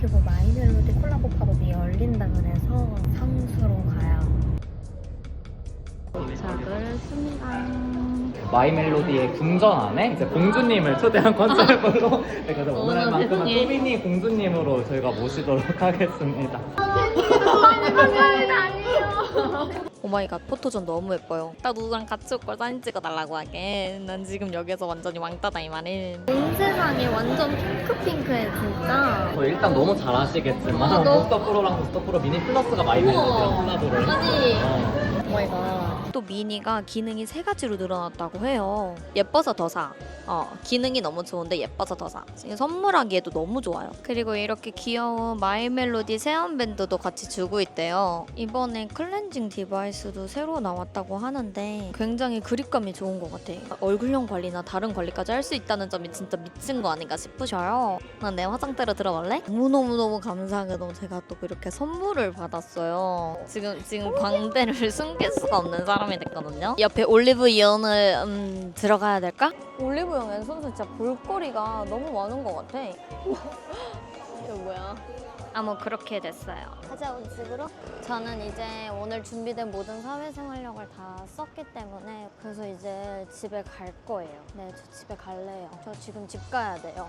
그리고 마이멜로디 콜라보 팝업이 열린다 그래서 상수로 가요. 도착을 했습니다. 마이멜로디의 궁전 안에 이제 공주님을 초대한 컨셉으로 네, 그래서 오늘만큼은 세상에. 토비니 공주님으로 저희가 모시도록 하겠습니다. 오마이갓 포토존 너무 예뻐요. 나 누구랑 같이 올걸 사진 찍어달라고 하게. 난 지금 여기서 완전히 왕따다 이 말은. 온 세상이 완전 핑크핑크해 진짜. 저 일단 너무 잘 아시겠지만 어, 너- 부스터 프로랑 부스터 프로 미니 플러스가 마이멜로디랑 콜라보를 아니. 어. 갓. 또 미니가 기능이 세 가지로 늘어났다고 해요. 예뻐서 더 사. 어, 기능이 너무 좋은데 예뻐서 더 사. 선물하기에도 너무 좋아요. 그리고 이렇게 귀여운 마이 멜로디 세안밴드도 같이 주고 있대요. 이번에 클렌징 디바이스도 새로 나왔다고 하는데 굉장히 그립감이 좋은 것 같아. 얼굴형 관리나 다른 관리까지 할 수 있다는 점이 진짜 미친 거 아닌가 싶으셔요. 난 내 화장대로 들어갈래? 너무너무너무 감사하게도 제가 또 이렇게 선물을 받았어요. 지금 지금 광대를 숨길 수가 없는 사람 이 됐거든요. 옆에 올리브영을 음, 들어가야 될까? 올리브영엔 선수 진짜 볼거리가 너무 많은 것 같아. 이거 뭐야? 아뭐 그렇게 됐어요. 찾아온 집으로 저는 이제 오늘 준비된 모든 사회생활력을 다 썼기 때문에 그래서 이제 집에 갈 거예요. 네, 저 집에 갈래요. 저 지금 집 가야 돼요.